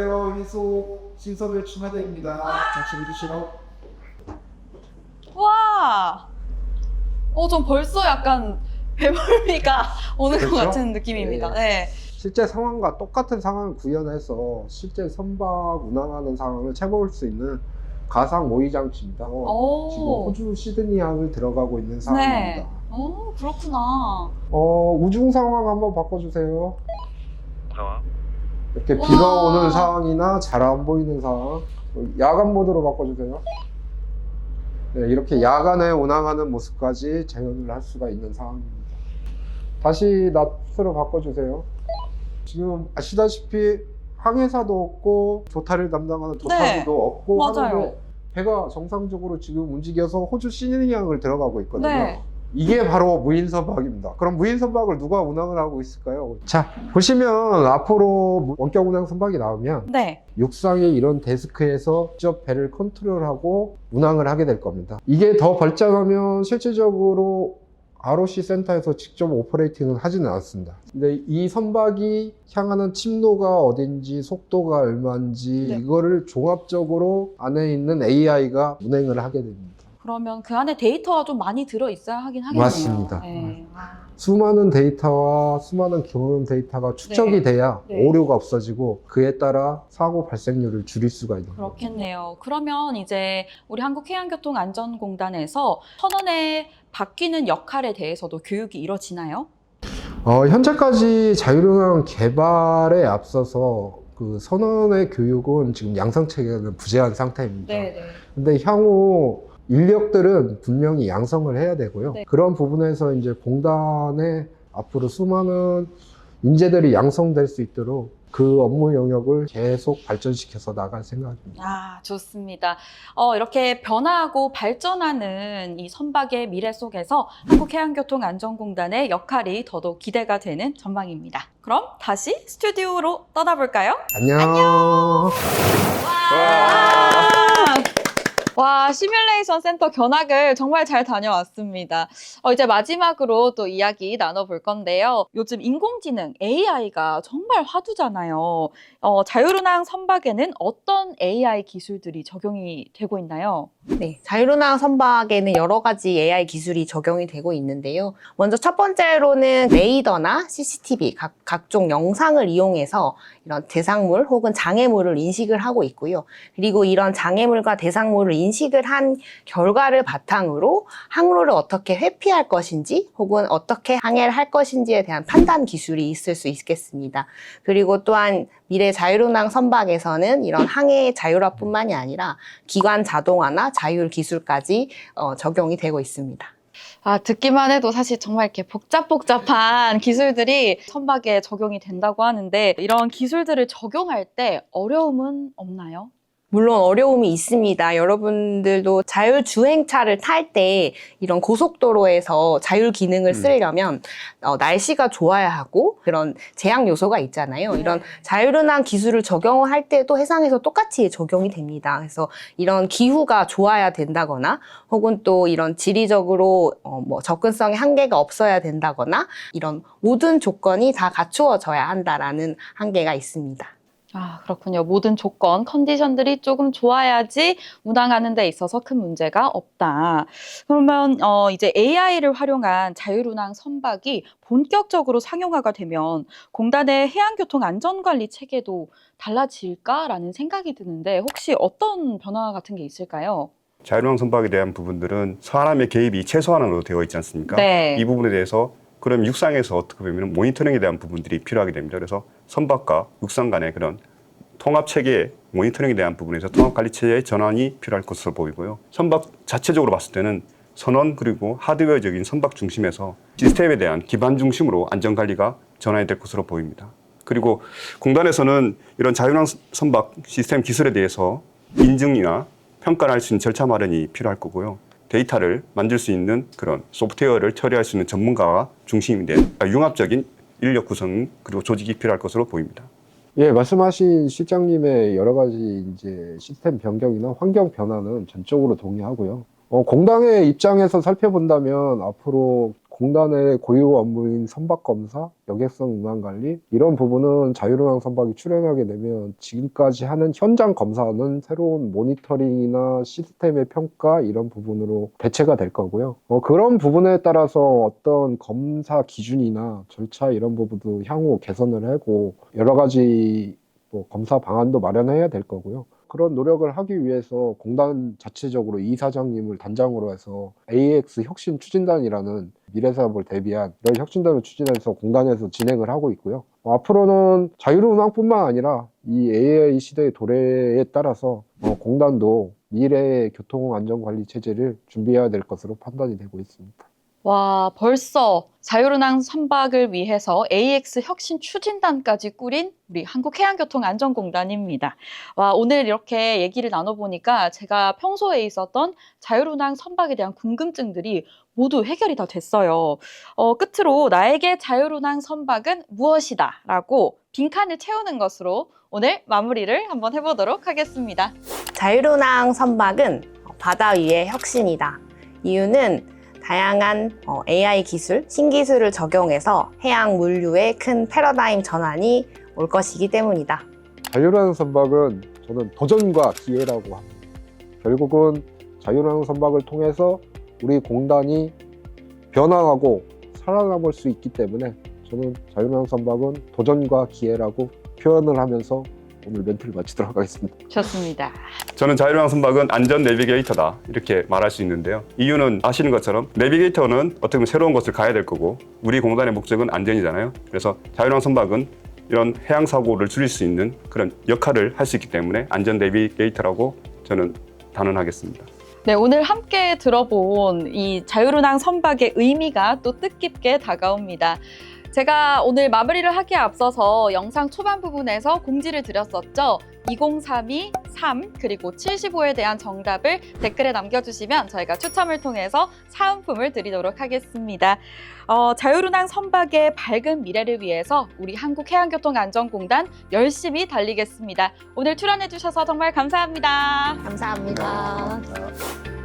안녕하세요. 희소 신섭의 추마대입니다. 같이 믿으시러. 와! 어, 전 벌써 약간 배멀미가 오는 것 그렇죠? 같은 느낌입니다. 네. 실제 상황과 똑같은 상황을 구현해서 실제 선박 운항하는 상황을 채볼 수 있는 가상 모의 장치입니다. 어, 지금 오. 호주 시드니항을 들어가고 있는 상황입니다. 오, 그렇구나. 어, 우중 상황 한번 바꿔주세요. 이렇게 와. 비가 오는 상황이나 잘 안 보이는 상황. 야간 모드로 바꿔주세요. 네, 이렇게 야간에 운항하는 모습까지 재현을 할 수가 있는 상황입니다. 다시 낮으로 바꿔주세요. 지금 아시다시피 항해사도 없고 조타를 담당하는 없고 네. 맞아요. 하는데 배가 정상적으로 지금 움직여서 호주 시드니항을 들어가고 있거든요. 네. 이게 바로 무인선박입니다. 그럼 무인선박을 누가 운항을 하고 있을까요? 자, 보시면 앞으로 원격 운항 선박이 나오면 네. 육상의 이런 데스크에서 직접 배를 컨트롤하고 운항을 하게 될 겁니다. 이게 더 발전하면 실질적으로 ROC 센터에서 직접 오퍼레이팅을 하지는 않습니다. 근데 이 선박이 향하는 침로가 어딘지 속도가 얼마인지 네. 이거를 종합적으로 안에 있는 AI가 운행을 하게 됩니다. 그러면 그 안에 데이터가 좀 많이 들어 있어야 하긴 하겠네요. 맞습니다. 네. 아, 수많은 데이터와 수많은 경험 데이터가 축적이 네. 돼야 네. 오류가 없어지고 그에 따라 사고 발생률을 줄일 수가 있는 거예요. 그렇겠네요. 그러면 이제 우리 한국해양교통안전공단에서 선원의 바뀌는 역할에 대해서도 교육이 이루어지나요? 어, 현재까지 자율운항 개발에 앞서서 그 선원의 교육은 지금 양성 체계는 부재한 상태입니다. 네. 근데 향후 인력들은 분명히 양성을 해야 되고요. 네. 그런 부분에서 이제 공단에 앞으로 수많은 인재들이 양성될 수 있도록 그 업무 영역을 계속 발전시켜서 나갈 생각입니다. 아, 좋습니다. 어, 이렇게 변화하고 발전하는 이 선박의 미래 속에서 한국해양교통안전공단의 역할이 더더욱 기대가 되는 전망입니다. 그럼 다시 스튜디오로 떠나볼까요? 안녕. 와, 시뮬레이션 센터 견학을 정말 잘 다녀왔습니다. 어, 이제 마지막으로 또 이야기 나눠볼 건데요. 요즘 인공지능 AI가 정말 화두잖아요. 어, 자율운항 선박에는 어떤 AI 기술들이 적용이 되고 있나요? 네, 자율운항 선박에는 여러 가지 AI 기술이 적용이 되고 있는데요. 먼저 첫 번째로는 레이더나 CCTV, 각, 각종 영상을 이용해서 이런 대상물 혹은 장애물을 인식을 하고 있고요. 그리고 이런 장애물과 대상물을 인식 을 한 결과를 바탕으로 항로를 어떻게 회피할 것인지 혹은 어떻게 항해를 할 것인지에 대한 판단 기술이 있을 수 있겠습니다. 그리고 또한 미래 자율운항 선박에서는 이런 항해 자율화뿐만이 아니라 기관 자동화나 자율 기술까지 어, 적용이 되고 있습니다. 아, 듣기만 해도 사실 정말 이렇게 복잡복잡한 기술들이 선박에 적용이 된다고 하는데 이런 기술들을 적용할 때 어려움은 없나요? 물론 어려움이 있습니다. 여러분들도 자율 주행차를 탈 때 이런 고속도로에서 자율 기능을 음. 쓰려면 어, 날씨가 좋아야 하고 그런 제약 요소가 있잖아요. 이런 자율운항 기술을 적용할 때도 해상에서 똑같이 적용이 됩니다. 그래서 이런 기후가 좋아야 된다거나 혹은 또 이런 지리적으로 어, 뭐 접근성에 한계가 없어야 된다거나 이런 모든 조건이 다 갖추어져야 한다라는 한계가 있습니다. 아, 그렇군요. 모든 조건, 컨디션들이 조금 좋아야지 운항하는 데 있어서 큰 문제가 없다. 그러면 어, 이제 AI를 활용한 자율운항 선박이 본격적으로 상용화가 되면 공단의 해양교통 안전관리 체계도 달라질까라는 생각이 드는데 혹시 어떤 변화 같은 게 있을까요? 자율운항 선박에 대한 부분들은 사람의 개입이 최소한으로 되어 있지 않습니까? 네. 이 부분에 대해서 그럼 육상에서 어떻게 보면 모니터링에 대한 부분들이 필요하게 됩니다. 그래서 선박과 육상 간의 그런 통합 체계 모니터링에 대한 부분에서 통합 관리 체계의 전환이 필요할 것으로 보이고요. 선박 자체적으로 봤을 때는 선원 그리고 하드웨어적인 선박 중심에서 시스템에 대한 기반 중심으로 안전 관리가 전환이 될 것으로 보입니다. 그리고 공단에서는 이런 자율항 선박 시스템 기술에 대해서 인증이나 평가를 할 수 있는 절차 마련이 필요할 거고요. 데이터를 만들 수 있는 그런 소프트웨어를 처리할 수 있는 전문가가 중심이 된 융합적인 인력 구성 그리고 조직이 필요할 것으로 보입니다. 예, 말씀하신 실장님의 여러 가지 이제 시스템 변경이나 환경 변화는 전적으로 동의하고요. 어, 공당의 입장에서 살펴본다면 앞으로 공단의 고유 업무인 선박 검사, 여객선 운항 관리 이런 부분은 자율운항 선박이 출연하게 되면 지금까지 하는 현장 검사는 새로운 모니터링이나 시스템의 평가 이런 부분으로 대체가 될 거고요. 어, 그런 부분에 따라서 어떤 검사 기준이나 절차 이런 부분도 향후 개선을 하고 여러 가지 뭐 검사 방안도 마련해야 될 거고요. 그런 노력을 하기 위해서 공단 자체적으로 이 사장님을 단장으로 해서 AX 혁신 추진단이라는 미래 사업을 대비한 이런 혁신단을 추진해서 공단에서 진행을 하고 있고요. 어, 앞으로는 자율운항뿐만 아니라 이 AI 시대의 도래에 따라서 어, 공단도 미래의 교통 안전 관리 체제를 준비해야 될 것으로 판단이 되고 있습니다. 와, 벌써 자율운항 선박을 위해서 AX 혁신 추진단까지 꾸린 우리 한국해양교통안전공단입니다. 와, 오늘 이렇게 얘기를 나눠보니까 제가 평소에 있었던 자율운항 선박에 대한 궁금증들이 모두 해결이 다 됐어요. 어, 끝으로 나에게 자율운항 선박은 무엇이다? 라고 빈칸을 채우는 것으로 오늘 마무리를 한번 해보도록 하겠습니다. 자율운항 선박은 바다 위의 혁신이다. 이유는 다양한 어, AI 기술, 신기술을 적용해서 해양 물류의 큰 패러다임 전환이 올 것이기 때문이다. 자율운항 선박은 저는 도전과 기회라고 합니다. 결국은 자율운항 선박을 통해서 우리 공단이 변화하고 살아남을 수 있기 때문에 저는 자율운항 선박은 도전과 기회라고 표현을 하면서 오늘 멘트를 마치도록 하겠습니다. 좋습니다. 저는 자율운항 선박은 안전 내비게이터다 이렇게 말할 수 있는데요. 이유는 아시는 것처럼 내비게이터는 어떻게 보면 새로운 곳을 가야 될 거고 우리 공단의 목적은 안전이잖아요. 그래서 자율운항 선박은 이런 해양 사고를 줄일 수 있는 그런 역할을 할 수 있기 때문에 안전 내비게이터라고 저는 단언하겠습니다. 네, 오늘 함께 들어본 이 자율운항 선박의 의미가 또 뜻깊게 다가옵니다. 제가 오늘 마무리를 하기에 앞서서 영상 초반 부분에서 공지를 드렸었죠. 2032, 3, 그리고 75에 대한 정답을 댓글에 남겨주시면 저희가 추첨을 통해서 사은품을 드리도록 하겠습니다. 어, 자율운항 선박의 밝은 미래를 위해서 우리 한국해양교통안전공단 열심히 달리겠습니다. 오늘 출연해주셔서 정말 감사합니다. 감사합니다. 자,